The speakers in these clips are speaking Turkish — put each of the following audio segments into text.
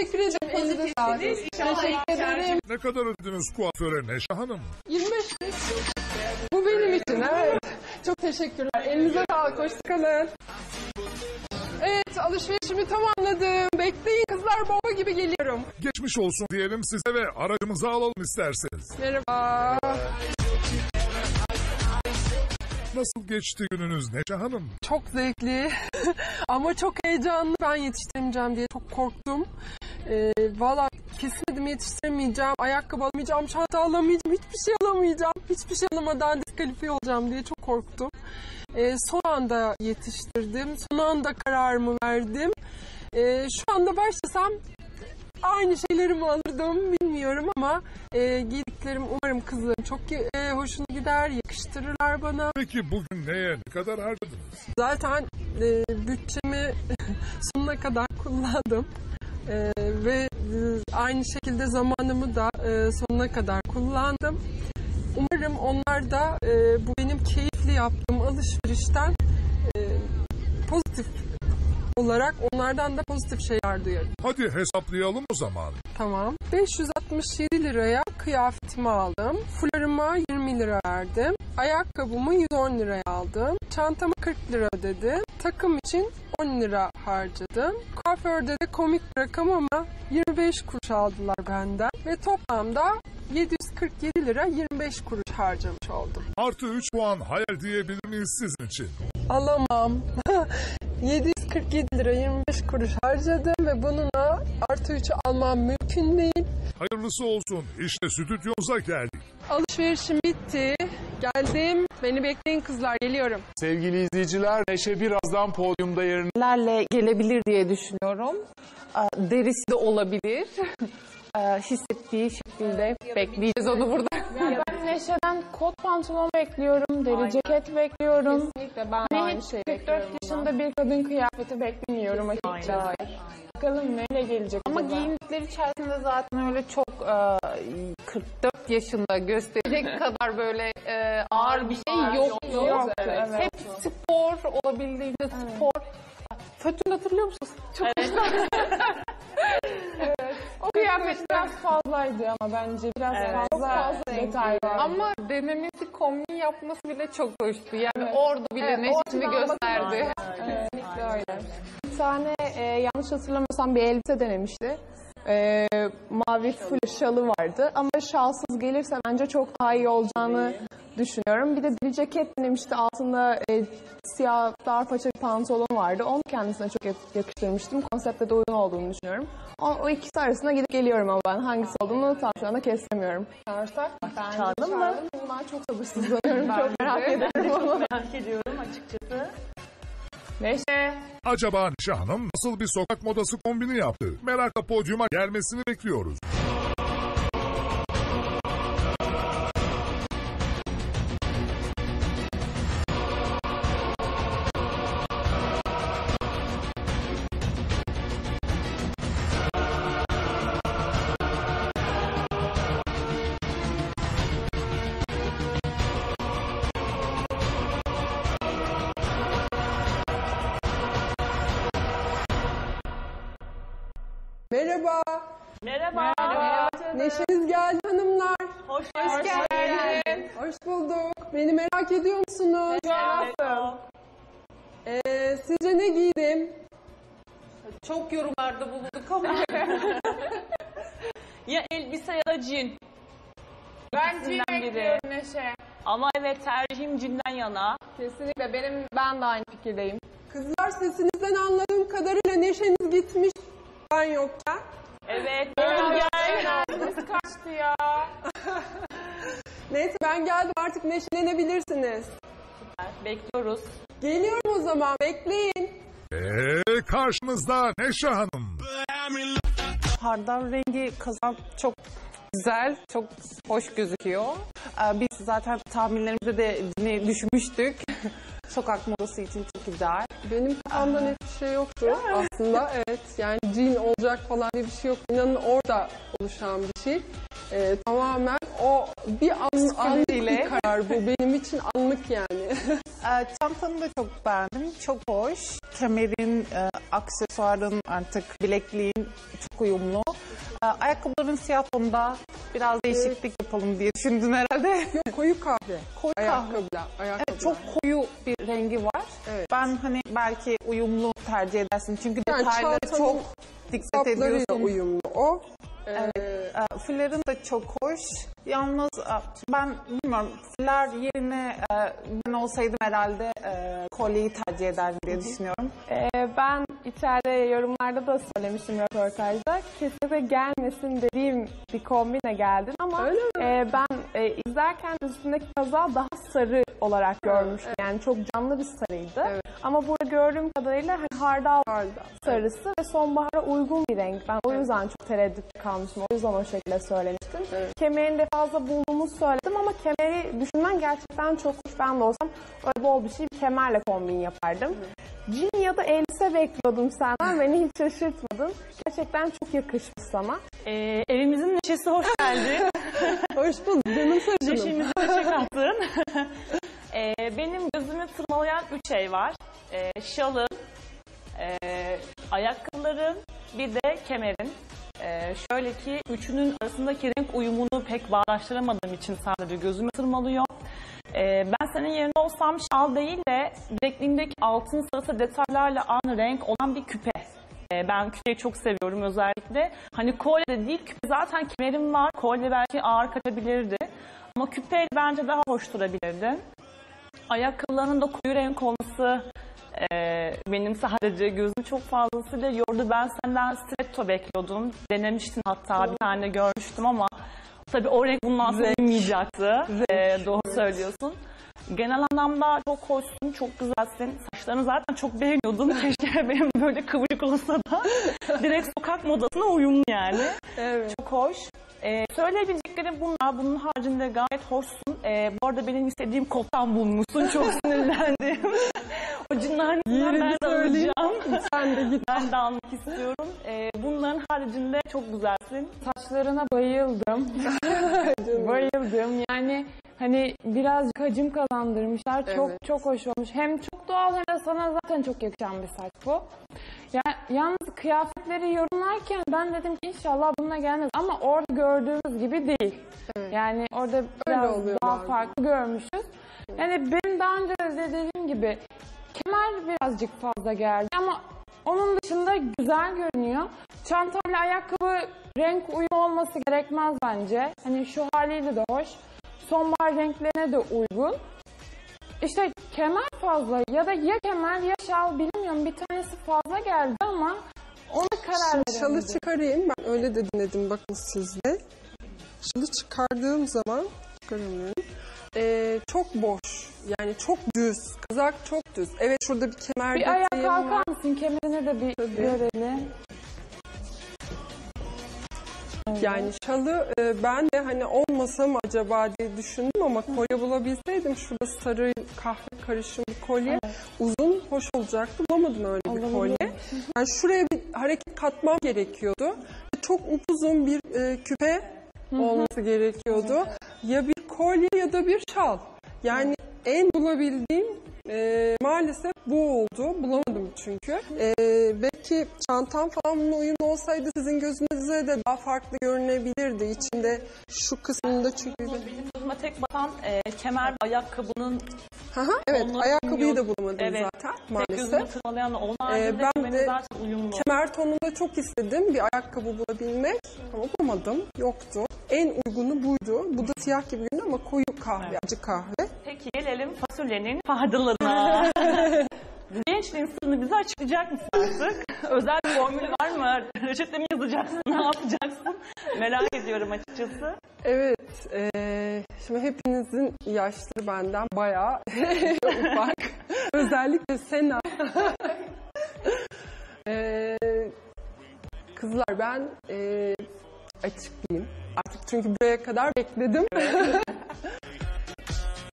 Teşekkür ederim. Elinize sağlık. Teşekkür ederim. Ne kadar ödediniz kuaföre Neşe Hanım? 25 Bu benim için evet. Çok teşekkürler. Elinize sağlık. Hoşçakalın. Evet alışverişimi tamamladım. Bekleyin kızlar bomba gibi geliyorum. Geçmiş olsun diyelim size ve aracımızı alalım isterseniz. Merhaba. Nasıl geçti gününüz Neşe Hanım? Çok zevkli ama çok heyecanlı. Ben yetiştiremeyeceğim diye çok korktum. Ee, Valla kesin yetiştiremeyeceğim. Ayakkabı alamayacağım, çanta alamayacağım, hiçbir şey alamayacağım. Hiçbir şey alamadan diskalifiye olacağım diye çok korktum. Ee, son anda yetiştirdim. Son anda kararımı verdim. Ee, şu anda başlasam aynı şeyleri mi alırdım bilmiyorum ama e, giydiklerim umarım kızlarım çok e, hoşuna gider, yakıştırırlar bana. Peki bugün neye ne kadar harcadınız? Zaten e, bütçemi sonuna kadar kullandım. E, ve e, aynı şekilde zamanımı da e, sonuna kadar kullandım. Umarım onlar da e, bu benim keyifli yaptığım alışverişten pozitif olarak onlardan da pozitif şeyler duyarım. Hadi hesaplayalım o zaman. Tamam. 567 liraya kıyafetimi aldım. Fularıma 20 lira verdim. Ayakkabımı 110 liraya aldım. Çantama 40 lira ödedim. Takım için 10 lira harcadım. Kuaförde de komik bir rakam ama 25 kuruş aldılar benden. Ve toplamda 747 lira 25 kuruş harcamış oldum. Artı 3 puan hayal diyebilir miyiz sizin için? Alamam. 747 lira 25 kuruş harcadım ve bununla artı 3'ü almam mümkün değil. Hayırlısı olsun. İşte stüdyomuza geldik. Alışverişim bitti. Geldim. Beni bekleyin kızlar. Geliyorum. Sevgili izleyiciler, Neşe birazdan podyumda yerini lerle gelebilir diye düşünüyorum. Ee, Derisi de olabilir. Ee, Hissettiği şekilde bekleyeceğiz onu burada. Ben Neşe'den kot pantolon bekliyorum, deri ceket bekliyorum. Kesinlikle ben aynı şeyi 44 bekliyorum. yaşında bir kadın kıyafeti beklemiyorum açıkçası. Bakalım neyle gelecek Ama acaba? giyindikleri içerisinde zaten öyle çok e, 44 yaşında gösterecek kadar böyle e, ağır bir şey yok. Yok, evet. Hep spor olabildiğince spor. Fötün hatırlıyor musunuz? Çok O kıyafet biraz fazlaydı ama bence biraz fazla, detay var. Ama denemesi kombin yapması bile çok hoştu. Yani orada bile neşesini gösterdi. Kesinlikle öyle. Bir tane e, yanlış hatırlamıyorsam bir elbise denemişti. E, mavi full şalı vardı ama şalsız gelirse bence çok daha iyi olacağını düşünüyorum. Bir de deri ceket denemişti. Altında e, siyah dar paça bir pantolon vardı. Onu kendisine çok yak- yakıştırmıştım. Konsepte de uygun olduğunu düşünüyorum. O, o ikisi arasında gidip geliyorum ama ben hangisi olduğunu tam şu anda kestiremiyorum. Çağırsak Çağırdın mı? Ben çok sabırsızlanıyorum. çok merak ediyorum. Merak ediyorum açıkçası. Neşe. Acaba Neşe Hanım nasıl bir sokak modası kombini yaptı? Merakla podyuma gelmesini bekliyoruz. Merhaba. Merhaba. Neşeniz geldi hanımlar. Hoş, geldin. Hoş bulduk. Beni merak ediyor musunuz? Nasıl? Ee, sizce ne giydim? Çok yorumlarda bulunduk ama. ya elbise ya da cin. Ben cin bekliyorum Neşe. Ama evet tercihim cinden yana. Kesinlikle benim ben de aynı fikirdeyim. Kızlar sesinizden anladığım kadarıyla neşeniz gitmiş. Ben yokken. Evet. Benim gel. Enerjimiz kaçtı ya. Neyse ben geldim artık neşelenebilirsiniz. Bekliyoruz. Geliyorum o zaman bekleyin. Ve karşınızda Neşe Hanım. Hardal rengi kazan çok güzel, çok hoş gözüküyor. Ee, Biz zaten tahminlerimizde de ne düşünmüştük. Sokak modası için çok güzel. Benim kafamda net bir şey yoktu aslında. Evet yani cin olacak falan diye bir şey yok. İnanın orada oluşan bir şey. Ee, tamamen o bir an, anlık bir karar bu. Benim için anlık yani. Ee, Çantanı da çok beğendim. Çok hoş. Kemerin, e, aksesuarın, artık bilekliğin çok uyumlu. Ee, ayakkabıların siyah tonunda biraz değişiklik yapalım diye düşündün herhalde. Koyu kahve. Koyu kahve. Ayakkabılar. Evet, çok koyu bir rengi var. Evet. Ben hani belki uyumlu tercih edersin. Çünkü Yani detayları çantanın çok dikkat Saplarıyla ediyorsun. uyumlu o. Ee, E, Fillerin de çok hoş. Yalnız e, ben bilmiyorum filler yerine e, ben olsaydım herhalde e, kolyeyi tercih ederdim diye düşünüyorum. Ee, ben içeride yorumlarda da söylemiştim röportajda. Kesinlikle gelmesin dediğim bir kombine geldin ama Öyle mi? e, ben e, izlerken üstündeki kaza daha sarı olarak görmüştüm. Yani çok canlı bir sarıydı. Evet. Ama burada gördüğüm kadarıyla hani hardal Hardal, sarısı ve sonbahara uygun bir renk. Ben o yüzden çok tereddüt kalmıştım. O yüzden o şekilde söylemiştim. Evet. Kemerini de fazla bulduğumu söyledim ama kemeri düşünmen gerçekten çok hoş. Ben de olsam öyle bol bir şey bir kemerle kombin yapardım. Jean ya da elbise bekliyordum senden. Beni hiç şaşırtmadın. Gerçekten çok yakışmış sana. Ee, evimizin neşesi hoş geldin. hoş bulduk. Canım saçınım. Neşemizi neşe kattın. Ee, benim gözümü tırmalayan üç şey var. Ee, şalın, ee, ayakkabıların, bir de kemerin. Ee, şöyle ki üçünün arasındaki renk uyumunu pek bağdaştıramadığım için sadece gözümü tırmalıyor. Ee, ben senin yerinde olsam şal değil de bilekliğindeki altın sarısı detaylarla aynı renk olan bir küpe. Ben küpeyi çok seviyorum özellikle. Hani kolye de değil küpe zaten kemerim var. Kolye belki ağır kaçabilirdi. Ama küpeyle bence daha hoş durabilirdi. Ayakkabılarının da koyu renk olması e, benim sadece gözüm çok fazlasıyla yordu. Ben senden stiletto bekliyordum. Denemiştin hatta bir tane görmüştüm ama tabii o renk bundan sonra uymayacaktı. E, doğru söylüyorsun. Genel anlamda çok hoşsun, çok güzelsin. Saçlarını zaten çok beğeniyordum. Keşke benim böyle kıvırcık olsa da. Direkt sokak modasına uyumlu yani. Evet. Çok hoş. Ee, söyleyebileceklerim bunlar. Bunun haricinde gayet hoşsun. Ee, bu arada benim istediğim kottan bulmuşsun. Çok sinirlendim. o cinler ben de söyleyeyim. alacağım. Sen de git. Ben de almak istiyorum. Ee, bunların haricinde çok güzelsin. Saçlarına bayıldım. bayıldım. Yani hani birazcık hacim kazandırmışlar. Çok Evet. çok hoş olmuş. Hem çok doğal hem de sana zaten çok yakışan bir saç bu. Ya, yalnız kıyafetleri yorumlarken ben dedim ki inşallah bununla gelmez. Ama orada gördüğümüz gibi değil. Evet. Yani orada biraz oluyor daha bazen. farklı görmüşüz. Yani benim daha önce de dediğim gibi kemer birazcık fazla geldi ama onun dışında güzel görünüyor. Çantayla ayakkabı renk uyumu olması gerekmez bence. Hani şu haliyle de hoş. Sonbahar renklerine de uygun. İşte kemer fazla ya da ya kemer ya şal bilmiyorum bir tanesi fazla geldi ama ona karar Şimdi şalı veremedim. çıkarayım. Ben öyle de dinledim bakın sizde. Şalı çıkardığım zaman çıkaramıyorum. Ee, çok boş. Yani çok düz. Kazak çok düz. Evet şurada bir kemer Bir ayağa detayım var. kalkar mısın? Kemerine de bir Tabii. görelim. Yani şalı e, ben de hani olmasa mı acaba diye düşündüm ama kolye bulabilseydim şurada sarı kahve karışımı bir kolye uzun hoş olacaktı. Bulamadım öyle bir kolye. Yani şuraya bir hareket katmam gerekiyordu. Çok upuzun bir e, küpe olması gerekiyordu. Ya bir kolye ya da bir şal. Yani en bulabildiğim e, maalesef bu oldu. Bulamadım çünkü. E, belki çantam falan bununla uyumlu olsaydı sizin gözünüze de daha farklı görünebilirdi. İçinde şu kısmında çünkü... Benim gözüme tek batan e, kemer ayakkabının Haha, evet Onları ayakkabıyı da bilmiyorum. bulamadım Evet. zaten tek maalesef. tırmalayan onun Ee, ben de- zaten uyumlu. Kemer tonunda çok istedim bir ayakkabı bulabilmek ama bulamadım. Yoktu. En uygunu buydu. Bu da siyah gibi görünüyor ama koyu kahve, acı kahve. Peki gelelim fasulyenin faydalarına. Gençliğin sırrını bize açıklayacak mısın artık? Özel bir formülü var mı? Reçete mi yazacaksın? Ne yapacaksın? Merak ediyorum açıkçası. Evet, eee, şimdi hepinizin yaşları benden bayağı ufak. Özellikle Sena. Eee, kızlar ben eee açıklayayım. Artık çünkü buraya kadar bekledim.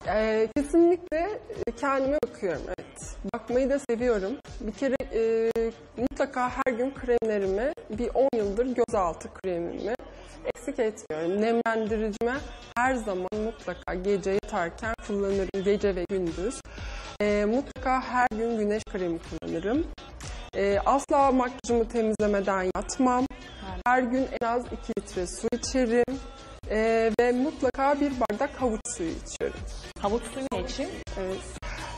Eee, kesinlikle kendime bakıyorum. Evet, bakmayı da seviyorum. Bir kere eee, mutlaka her gün kremlerimi, bir 10 yıldır gözaltı kremimi eksik etmiyorum. Nemlendiricime her zaman mutlaka gece yatarken kullanırım. Gece ve gündüz. Ee, mutlaka her gün güneş kremi kullanırım. Ee, asla makyajımı temizlemeden yatmam. Her gün en az 2 litre su içerim. Ee, ve mutlaka bir bardak havuç suyu içiyorum. Havuç suyu ne için? Evet.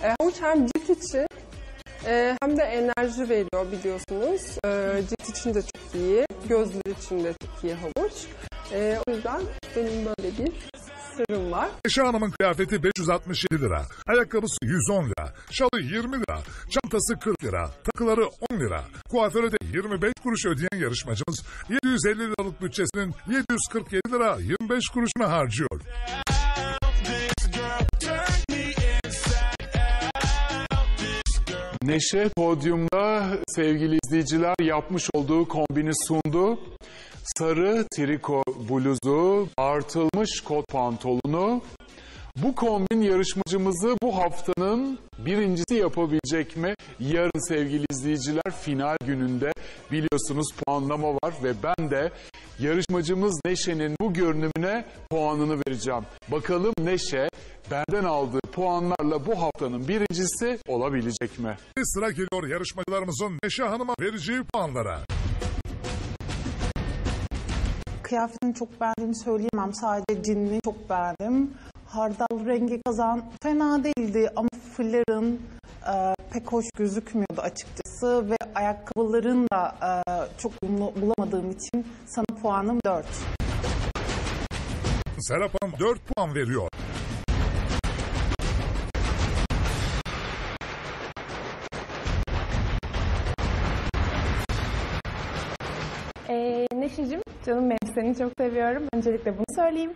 E, havuç hem cilt için e, hem de enerji veriyor biliyorsunuz. E, cilt için de çok iyi, gözler için de çok iyi havuç. E, o yüzden benim böyle bir sırrım var. Neşe Hanım'ın kıyafeti 567 lira, ayakkabısı 110 lira, şalı 20 lira, çantası 40 lira, takıları 10 lira. Kuaföre de 25 kuruş ödeyen yarışmacımız 750 liralık bütçesinin 747 lira 25 kuruşunu harcıyor. Neşe podyumda sevgili izleyiciler yapmış olduğu kombini sundu. Sarı triko bluzu, artılmış kot pantolonu. Bu kombin yarışmacımızı bu haftanın birincisi yapabilecek mi? Yarın sevgili izleyiciler final gününde biliyorsunuz puanlama var ve ben de yarışmacımız Neşe'nin bu görünümüne puanını vereceğim. Bakalım Neşe benden aldığı puanlarla bu haftanın birincisi olabilecek mi? Sıra geliyor yarışmacılarımızın Neşe Hanım'a vereceği puanlara. Kıyafetini çok beğendiğimi söyleyemem. Sadece cinini çok beğendim. Hardal rengi kazan fena değildi ama fırların e, pek hoş gözükmüyordu açıkçası ve ayakkabıların da e, çok uyumlu bulamadığım için sana puanım 4. Serap Hanım 4 puan veriyor. Ee, Neşe'cim canım benim seni çok seviyorum. Öncelikle bunu söyleyeyim.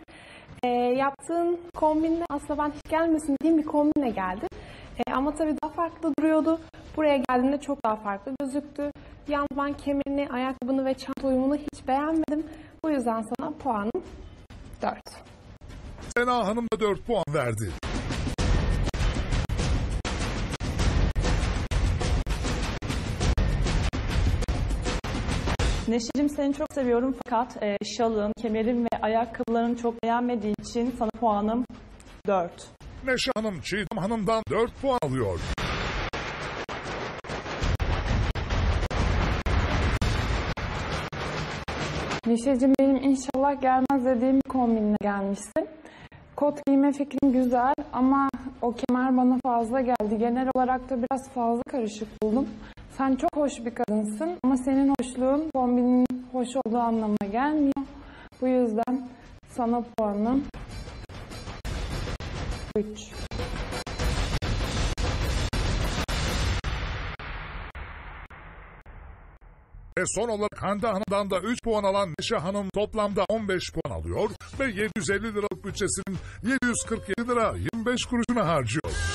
Ee, yaptığın kombinle aslında ben hiç gelmesin dediğim bir kombinle geldi. Ee, ama tabii daha farklı duruyordu. Buraya geldiğinde çok daha farklı gözüktü. Yalnız ben kemerini, ayakkabını ve çanta uyumunu hiç beğenmedim. Bu yüzden sana puanım 4. Sena Hanım da 4 puan verdi. Neşe'cim seni çok seviyorum fakat e, şalın, kemerin ve ayakkabılarını çok beğenmediği için sana puanım 4. Neşe Hanım Çiğdem Hanım'dan 4 puan alıyor. Neşeciğim benim inşallah gelmez dediğim kombinle gelmişsin. Kot giyme fikrin güzel ama o kemer bana fazla geldi. Genel olarak da biraz fazla karışık buldum. Sen çok hoş bir kadınsın ama senin hoşluğun kombinin hoş olduğu anlamına gelmiyor. Bu yüzden sana puanım 3. Ve son olarak Hande Hanım'dan da 3 puan alan Neşe Hanım toplamda 15 puan alıyor ve 750 liralık bütçesinin 747 lira 25 kuruşunu harcıyor.